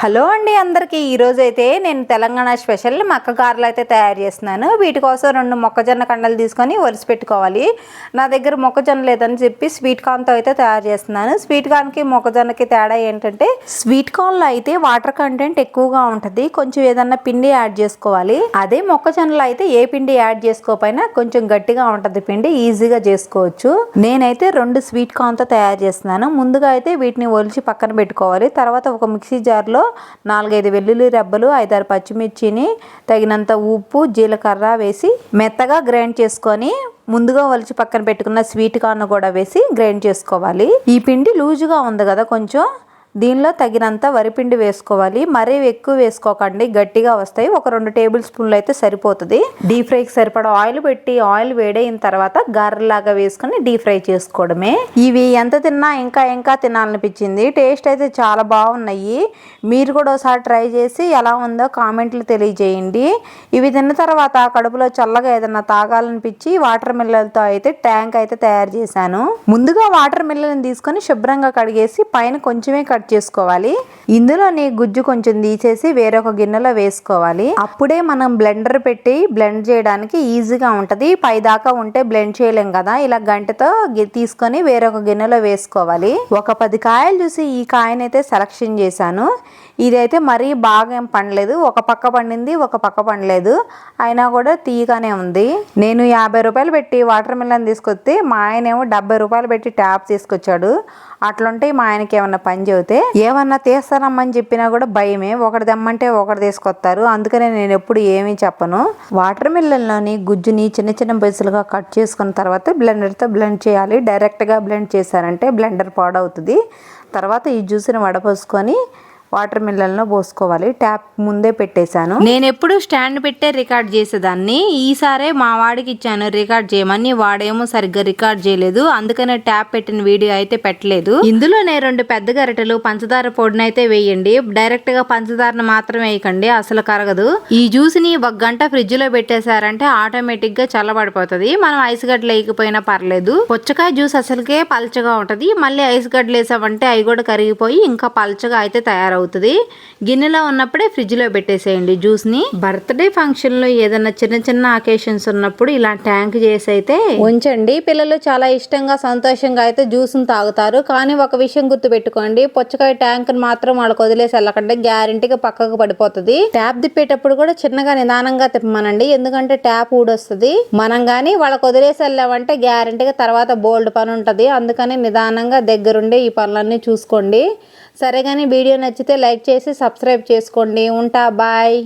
Hello అండి అందరికీ. ఈరోజు అయితే నేను తెలంగాణ స్పెషల్ మక్క గారెలు అయితే తయారు చేస్తున్నాను. వీటి కోసం రెండు మొక్కజొన్న కండలు తీసుకొని ఒలిసి పెట్టుకోవాలి. నా దగ్గర మొక్కజొన్న లేదని చెప్పి స్వీట్ కార్న్తో అయితే తయారు చేస్తున్నాను. స్వీట్ కార్న్కి మొక్కజొన్నకి తేడా ఏంటంటే స్వీట్ కార్న్లో అయితే వాటర్ కంటెంట్ ఎక్కువగా ఉంటుంది. కొంచెం ఏదన్నా పిండి యాడ్ చేసుకోవాలి. అదే మొక్కజొన్నలో అయితే ఏ పిండి యాడ్ చేసుకోకపోయినా కొంచెం గట్టిగా ఉంటుంది పిండి ఈజీగా చేసుకోవచ్చు. నేనైతే రెండు స్వీట్ కార్న్తో తయారు చేస్తున్నాను. ముందుగా అయితే వీటిని ఒలిచి పక్కన పెట్టుకోవాలి. తర్వాత ఒక మిక్సీ జార్లో నాలుగైదు వెల్లుల్లి రెబ్బలు ఐదారు పచ్చిమిర్చిని తగినంత ఉప్పు జీలకర్ర వేసి మెత్తగా గ్రైండ్ చేసుకొని ముందుగా వలిచి పక్కన పెట్టుకున్న స్వీట్ కార్న్ కూడా వేసి గ్రైండ్ చేసుకోవాలి. ఈ పిండి లూజుగా ఉంది కదా కొంచెం. దీనిలో తగినంత వరిపిండి వేసుకోవాలి. మరీ ఎక్కువ వేసుకోకండి. గట్టిగా వస్తాయి. ఒక రెండు టేబుల్ స్పూన్లు అయితే సరిపోతుంది. డీప్ ఫ్రైకి సరిపడా ఆయిల్ పెట్టి ఆయిల్ వేడైన తర్వాత గారెలాగా వేసుకొని డీప్ ఫ్రై చేసుకోవడమే. ఇవి ఎంత తిన్నా ఇంకా ఇంకా తినాలనిపించింది. టేస్ట్ అయితే చాలా బాగున్నాయి. మీరు కూడా ఒకసారి ట్రై చేసి ఎలా ఉందో కామెంట్లు తెలియజేయండి. ఇవి తిన్న తర్వాత కడుపులో చల్లగా ఏదైనా తాగాలనిపించి వాటర్ మిల్లలతో అయితే ట్యాంక్ అయితే తయారు చేశాను. ముందుగా వాటర్ మిల్లల్ని తీసుకొని శుభ్రంగా కడిగేసి పైన కొంచెమే కట్ చేసుకోవాలి. ఇందులోని గుజ్జు కొంచెం తీసేసి వేరొక గిన్నెలో వేసుకోవాలి. అప్పుడే మనం బ్లెండర్ పెట్టి బ్లెండ్ చేయడానికి ఈజీగా ఉంటుంది. పై దాకా ఉంటే బ్లెండ్ చేయలేం కదా. ఇలా గంటతో గి- తీసుకొని వేరొక గిన్నెలో వేసుకోవాలి. ఒక పది కాయలు చూసి ఈ కాయనైతే సెలక్షన్ చేశాను. ఇదైతే మరీ బాగా ఏం పండలేదు. ఒక పక్క పండింది ఒక పక్క పండలేదు. అయినా కూడా తీయగానే ఉంది. నేను యాభై రూపాయలు పెట్టి వాటర్ మిలన్ తీసుకొస్తే మా ఆయనేమో డెబ్బై రూపాయలు పెట్టి ట్యాప్ తీసుకొచ్చాడు. అట్లుంటే మా ఆయనకి ఏమన్నా పని లేకపోతే ఏమన్నా తీస్తానమ్మని చెప్పినా కూడా భయమే. ఒకటి తెమ్మంటే ఒకటి తీసుకొస్తారు. అందుకనే నేను ఎప్పుడు ఏమీ చెప్పను. వాటర్ మిల్లన్లోని గుజ్జుని చిన్న చిన్న పైసలుగా కట్ చేసుకున్న తర్వాత బ్లెండర్తో బ్లెండ్ చేయాలి. డైరెక్ట్గా బ్లెండ్ చేశారంటే బ్లెండర్ పాడవుతుంది. తర్వాత ఈ జ్యూస్ని వడపోసుకొని వాటర్ మిల్లన్లో పోసుకోవాలి. ట్యాప్ ముందే పెట్టేశాను. నేను ఎప్పుడు స్టాండ్ పెట్టే రికార్డ్ చేసేదాన్ని. ఈసారే మా వాడికి ఇచ్చాను రికార్డ్ చేయమని. వాడేమో సరిగ్గా రికార్డ్ చేయలేదు. అందుకనే ట్యాప్ పెట్టిన వీడియో అయితే పెట్టలేదు. ఇందులోనే రెండు పెద్ద గరిటెలు పంచదార పొడిని అయితే వేయండి. డైరెక్ట్గా పంచదారను మాత్రం వేయకండి. అసలు కరగదు. ఈ జ్యూస్ని ఒక గంట ఫ్రిడ్జ్లో పెట్టేశారంటే ఆటోమేటిక్గా చల్లబడిపోతుంది. మనం ఐస్ గడ్డలు వేయకపోయినా పర్లేదు. పుచ్చకాయ జ్యూస్ అసలుకే పల్చగా ఉంటది. మళ్ళీ ఐస్ గడ్డలు వేసామంటే అవి కూడా కరిగిపోయి ఇంకా పల్చగా అయితే తయారవుతుంది అవుతుంది. గిన్నెలో ఉన్నప్పుడే ఫ్రిడ్జ్లో పెట్టేసేయండి జ్యూస్ని. బర్త్డే ఫంక్షన్లో ఏదైనా చిన్న చిన్న అకేషన్స్ ఉన్నప్పుడు ఇలా ట్యాంక్ చేసి అయితే ఉంచండి. పిల్లలు చాలా ఇష్టంగా సంతోషంగా అయితే జ్యూస్ని తాగుతారు. కానీ ఒక విషయం గుర్తు పెట్టుకోండి పుచ్చకాయ ట్యాంక్ని మాత్రం వాళ్ళకి వదిలేసి వెళ్ళకండి. గ్యారెంటీగా పక్కకు పడిపోతుంది. ట్యాప్ తిప్పేటప్పుడు కూడా చిన్నగా నిదానంగా తిప్పమనండి. ఎందుకంటే ట్యాప్ ఊడొస్తుంది. మనం కానీ వాళ్ళకి వదిలేసి వెళ్ళామంటే గ్యారెంటీగా తర్వాత బోల్డ్ పని ఉంటుంది. అందుకని నిదానంగా దగ్గరుండే ఈ పనులన్నీ చూసుకోండి. సరే కానీ వీడియో నచ్చితే లైక్ చేసి సబ్స్క్రైబ్ చేసుకోండి. ఉంటా బాయ్.